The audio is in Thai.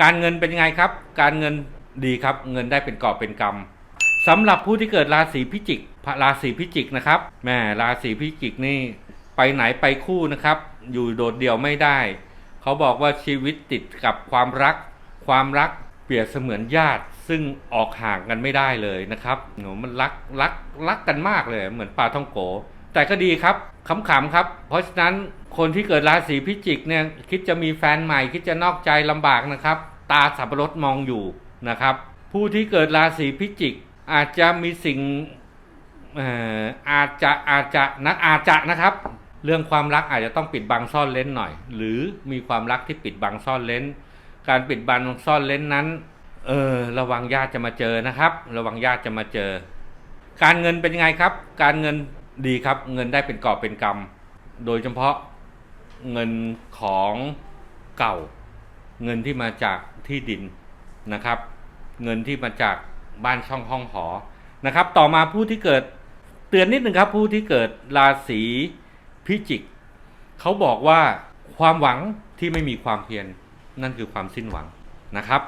การเงินเป็นยังไงครับ การเงินดีครับ เงินได้เป็นกอบเป็นกำสำหรับผู้ที่เกิดราศีพิจิกราศีพิจิกนะครับแม่ราศีพิจิกนี่ไปไหนไปคู่นะครับ อยู่โดดเดี่ยวไม่ได้ เขาบอกว่าชีวิตติดกับความรัก ความรักเปรียบเสมือนญาติ ซึ่งออกห่างกันไม่ได้เลยนะครับโหมันรักรักรักกันมากเลย เหมือนปลาท่องโก แต่ก็ดีครับขำๆครับ เพราะฉะนั้นคนที่เกิดราศีพิจิกเนี่ยคิดจะมีแฟนใหม่ คิดจะนอกใจลำบากนะครับ ตาสับปะรดมองอยู่นะครับ ผู้ที่เกิดราศีพิจิก อาจจะมีสิ่งเอ่ออาจจะอาจจะนะอาจจะนะครับ เรื่องความรักอาจจะต้องปิดบังซ่อนเล้นหน่อย หรือมีความรักที่ปิดบังซ่อนเล้น การปิดบังซ่อนเล้นนั้นเออระวังญาติจะมาเจอนะครับ ระวังญาติจะมาเจอ การเงินเป็นยังไงครับ การเงิน ดีครับเงินได้เป็นกอบเป็นกำโดยเฉพาะเงินของเก่า เงินที่มาจากที่ดินนะครับ เงินที่มาจากบ้านช่องห้องหอนะครับ ต่อมาผู้ที่เกิดเตือนนิดนึงครับ ผู้ที่เกิดราศีพิจิกเขาบอกว่าความหวังที่ไม่มีความเพียรนั่นคือความสิ้นหวังนะครับ